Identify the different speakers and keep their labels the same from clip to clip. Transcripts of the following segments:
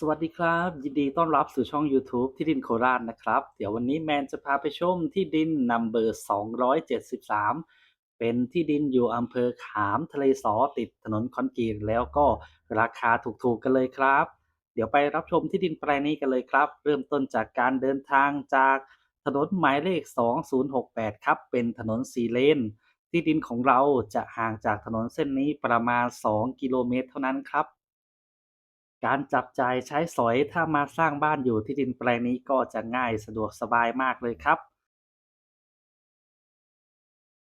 Speaker 1: สวัสดีครับ ยินดีต้อนรับสู่ช่อง YouTube ที่ดินโคราชนะครับ เดี๋ยววันนี้แมนจะพาไปชมที่ดินนัมเบอร์273 เป็นที่ดินอยู่อำเภอขามทะเลสอติดถนนคอนกรีตแล้วก็ราคาถูกๆกันเลยครับ เดี๋ยวไปรับชมที่ดินแปลงนี้กันเลยครับ เริ่มต้นจากการเดินทางจากถนนหมายเลข 2068 ครับ เป็นถนนสีเลน ที่ดินของเราจะห่างจากถนนเส้นนี้ประมาณ 2 กิโลเมตร เท่านั้นครับ การจับจ่ายใช้สอยถ้ามาสร้างบ้านอยู่ที่ดินแปลงนี้ก็จะง่ายสะดวกสบายมากเลยครับ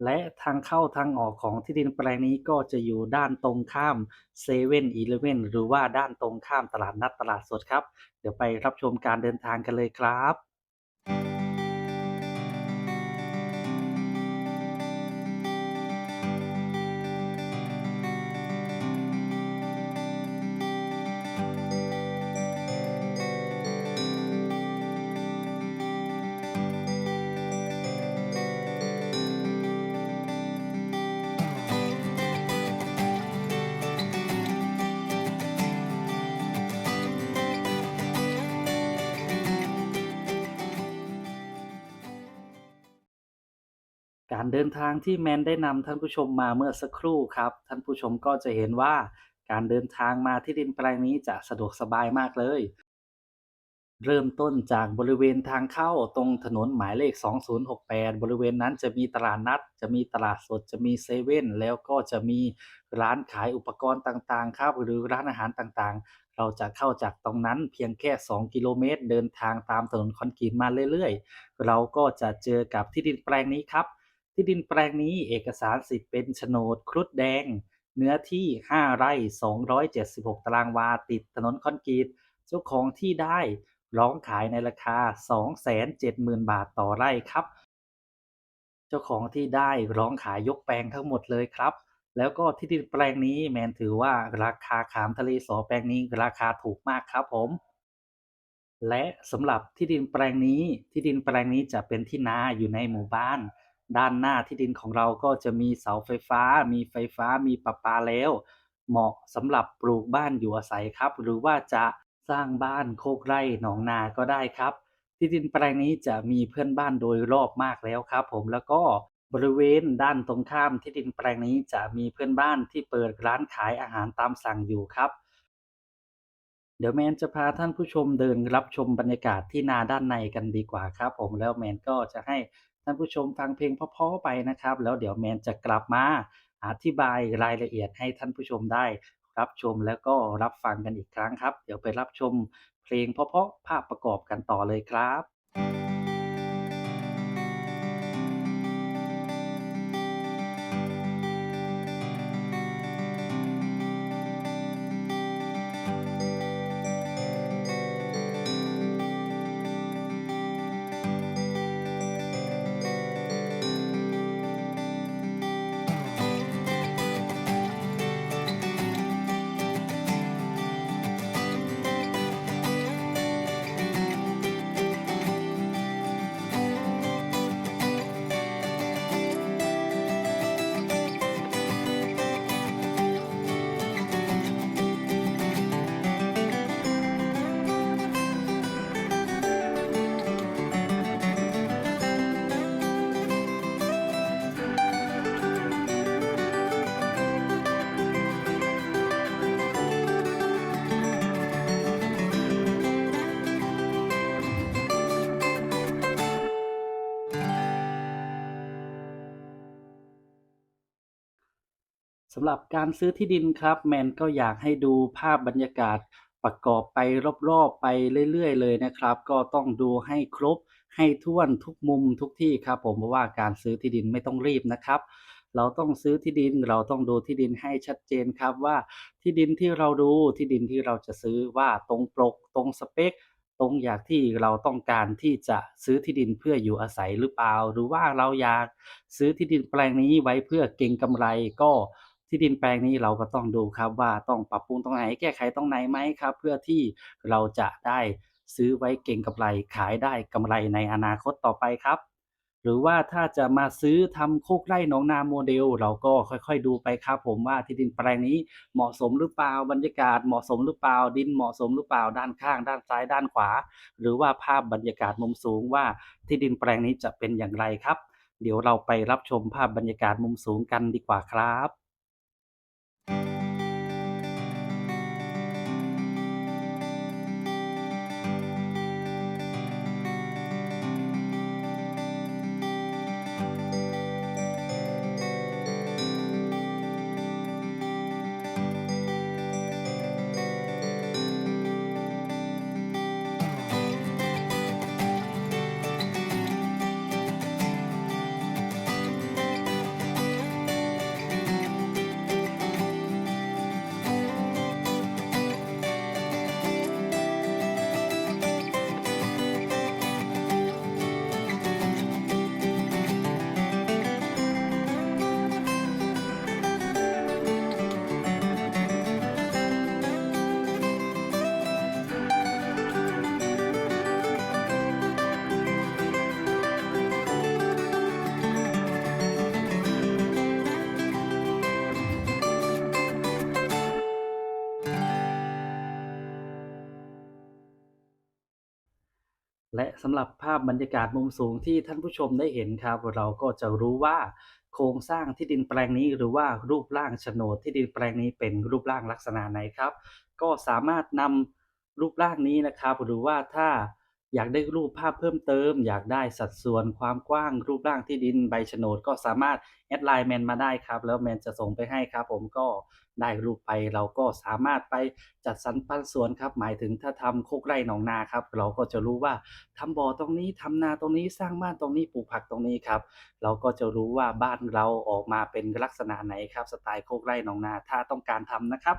Speaker 1: และทางเข้าทางออกของที่ดินแปลงนี้ก็จะอยู่ด้านตรงข้ามเซเว่นอีเลฟเว่นหรือว่าด้านตรงข้ามตลาดนัดตลาดสดครับ เดี๋ยวไปรับชมการเดินทางกันเลยครับ การเดินทางที่แมนได้นำท่านผู้ชมมาเมื่อสักครู่ครับ ท่านผู้ชมก็จะเห็นว่าการเดินทางมาที่ดินแปลงนี้จะสะดวกสบายมากเลย เริ่มต้นจากบริเวณทางเข้าตรงถนนหมายเลข 2068 บริเวณนั้นจะมีตลาดนัด จะมีตลาดสดจะมีเซเว่นแล้วก็จะมีร้านขายอุปกรณ์ต่างๆ ครับ หรือร้านอาหารต่างๆ เราจะเข้าจากตรงนั้นเพียงแค่ 2 กิโลเมตร เดินทางตามถนนคอนกรีตมาเรื่อยๆ เราก็จะเจอกับที่ดินแปลงนี้ครับ ที่ดินแปลงนี้เอกสารสิทธิ์เป็นโฉนดครุฑแดง เนื้อที่ 5 ไร่ 276 ตารางวาติดถนนคอนกรีตเจ้าของที่ได้ร้องขายในราคา 270,000 บาทต่อไร่ครับ เจ้าของที่ได้ร้องขายยกแปลงทั้งหมดเลยครับ แล้วก็ที่ดินแปลงนี้แมนถือว่าราคาขามทะเลสอแปลงนี้ราคาถูกมากครับผมและสำหรับที่ดินแปลงนี้ที่ดินแปลงนี้จะเป็นที่นาอยู่ในหมู่บ้าน ด้านหน้าที่ดินของเราก็จะมีเสาไฟฟ้า มีไฟฟ้า มีประปาแล้ว เหมาะสำหรับปลูกบ้านอยู่อาศัยครับ หรือว่าจะสร้างบ้านโคกไร่หนองนาก็ได้ครับ ที่ดินแปลงนี้จะมีเพื่อนบ้านโดยรอบมากแล้วครับ ผมแล้วก็บริเวณด้านตรงข้ามที่ดินแปลงนี้จะมีเพื่อนบ้านที่เปิดร้านขายอาหารตามสั่งอยู่ครับ เดี๋ยวแมนจะพาท่านผู้ชมเดินรับชมบรรยากาศที่นาด้านในกันดีกว่าครับ ผมแล้วแมนก็จะให้ท่านผู้ชมฟังเพลงเพราะๆไปนะครับ แล้วเดี๋ยวแมนจะกลับมาอธิบายรายละเอียดให้ท่านผู้ชมได้ รับชมแล้วก็รับฟังกันอีกครั้งครับ เดี๋ยวไปรับชมเพลงเพราะๆภาพประกอบกันต่อเลยครับำหรับการซื้อที่ดินครับแมนก็อยากให้ดูภาพบรรยากาศประกอบไปรอบๆไปเรื่อยๆเลยนะครับ ก็ต้องดูให้ครบให้ถ้วนทุกมุมทุกที่ครับ ผมเพราะว่าการซื้อที่ดินไม่ต้องรีบนะครับ เราต้องซื้อที่ดินเราต้องดูที่ดินให้ชัดเจนครับว่าที่ดินที่เราดูที่ดินที่เราจะซื้อว่าตรงปกตรงสเปคตรงอยางที่เราต้องการที่จะซื้อที่ดินเพื่ออยู่อาศัยหรือเปล่า หรือว่าเราอยากซื้อที่ดินแปลงนี้ไว้เพื่อเก็งกำไรก็ ที่ดินแปลงนี้เราก็ต้องดูครับว่าต้องปรับปรุงตรงไหนแก้ไขตรงไหนไหมครับ เพื่อที่เราจะได้ซื้อไว้เก็งกำไรขายได้กำไรในอนาคตต่อไปครับ หรือว่าถ้าจะมาซื้อทำโคกไร่หนองนาโมเดล เราก็ค่อยๆดูไปครับผมว่าที่ดินแปลงนี้เหมาะสมหรือเปล่าบรรยากาศเหมาะสมหรือเปล่าดินเหมาะสมหรือเปล่าด้านข้าง ด้านซ้ายด้านขวา หรือว่าภาพบรรยากาศมุมสูงว่าที่ดินแปลงนี้จะเป็นอย่างไรครับ เดี๋ยวเราไปรับชมภาพบรรยากาศมุมสูงกันดีกว่าครับ และสำหรับภาพบรรยากาศมุมสูงที่ท่านผู้ชมได้เห็นครับ เราก็จะรู้ว่าโครงสร้างที่ดินแปลงนี้หรือว่ารูปร่างโฉนดที่ดินแปลงนี้เป็นรูปร่างลักษณะไหนครับ ก็สามารถนำรูปร่างนี้นะครับ หรือว่าถ้า อยากได้รูปภาพเพิ่มเติม อยากได้สัดส่วนความกว้างรูปร่างที่ดินใบโฉนดก็สามารถแอดไลน์แมนมาได้ครับ แล้วแมนจะส่งไปให้ครับ ผมก็ได้รูปไปเราก็สามารถไปจัดสรรปันส่วนครับ หมายถึงถ้าทำโคกไร่หนองนาครับ เราก็จะรู้ว่าทำบ่อตรงนี้ทำนาตรงนี้สร้างบ้านตรงนี้ปลูกผักตรงนี้ครับ เราก็จะรู้ว่าบ้านเราออกมาเป็นลักษณะไหนครับ สไตล์โคกไร่หนองนาถ้าต้องการทำนะครับ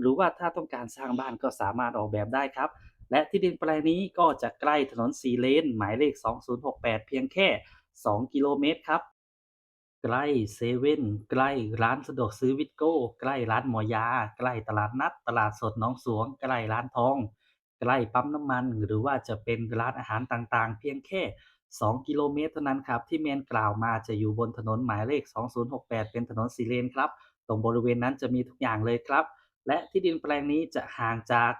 Speaker 1: หรือว่าถ้าต้องการสร้างบ้านก็สามารถออกแบบได้ครับ และที่ดินแปลงนี้ก็จะใกล้ถนนสีเลน หมายเลข 2068 เพียงแค่ 2 กิโลเมตรครับ ใกล้เซเว่นใกล้ร้านสะดวกซื้อวิตโก้ ใกล้ร้านหมอยา ใกล้ตลาดนัด ตลาดสดหนองสวง ใกล้ร้านทอง ใกล้ปั๊มน้ำมัน หรือว่าจะเป็นร้านอาหารต่างๆ เพียงแค่ 2 กิโลเมตรเท่านั้นครับ ที่แมนกล่าวมาจะอยู่บนถนนหมายเลข 2068 เป็นถนนสีเลนครับ ตรงบริเวณนั้นจะมีทุกอย่างเลยครับ และที่ดินแปลงนี้จะห่างจาก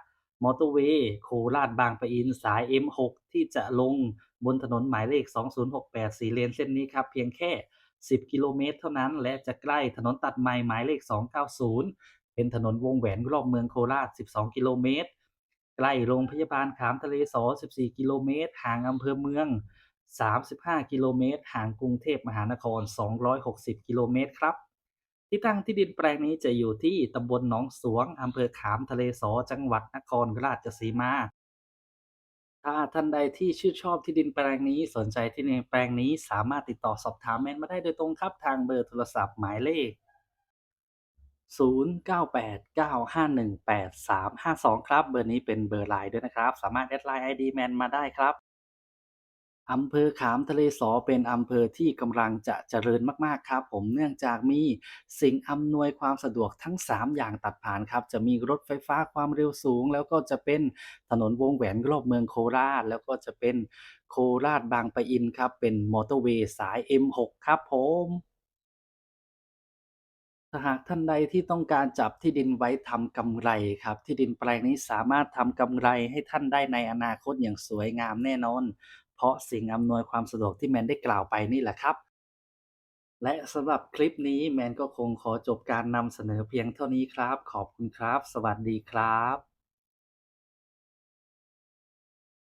Speaker 1: มอเตอร์เวย์โคราชบางปะอินสาย M6 ที่จะลงบนถนนหมายเลข 2068 สีเลนเส้นนี้ครับเพียงแค่ 10 กิโลเมตรเท่านั้น และจะใกล้ถนนตัดใหม่หมายเลข 290 เป็นถนนวงแหวนรอบเมืองโคราช 12 กิโลเมตร ใกล้โรงพยาบาลขามทะเลสอ 14 กิโลเมตร ห่างอำเภอเมือง 35 กิโลเมตร ห่างกรุงเทพมหานคร 260 กิโลเมตรครับ ที่ตั้งที่ดินแปลงนี้จะอยู่ที่ตำบลหนองสวงอำเภอขามทะเลสอจังหวัดนครราชสีมา ถ้าท่านใดที่ชื่นชอบที่ดินแปลงนี้สนใจที่ดินแปลงนี้สามารถติดต่อสอบถามแมนมาได้โดยตรงครับทางเบอร์โทรศัพท์หมายเลข 0989518352 ครับ เบอร์นี้เป็นเบอร์ LINE ด้วยนะครับ สามารถแอดไลน์ ID แมนมาได้ครับ อำเภอขามทะเลสอเป็นอำเภอที่กำลังจะเจริญมากๆครับ ผมเนื่องจากมีสิ่งอำนวยความสะดวกทั้ง 3 อย่างตัดผ่านครับ จะมีรถไฟฟ้าความเร็วสูง แล้วก็จะเป็นถนนวงแหวนรอบเมืองโคราช แล้วก็จะเป็นโคราชบางปะอินครับ เป็นมอเตอร์เวย์สาย M6 ครับผมหากท่านใดที่ต้องการจับที่ดินไว้ทำกำไรครับ ที่ดินแปลงนี้สามารถทำกำไรให้ท่านได้ในอนาคตอย่างสวยงามแน่นอน เพราะสิ่งอำนวยความสะดวกที่แมนได้กล่าวไปนี่แหละครับ และสำหรับคลิปนี้แมนก็คงขอจบการนำเสนอเพียงเท่านี้ครับ ขอบคุณครับ สวัสดีครับ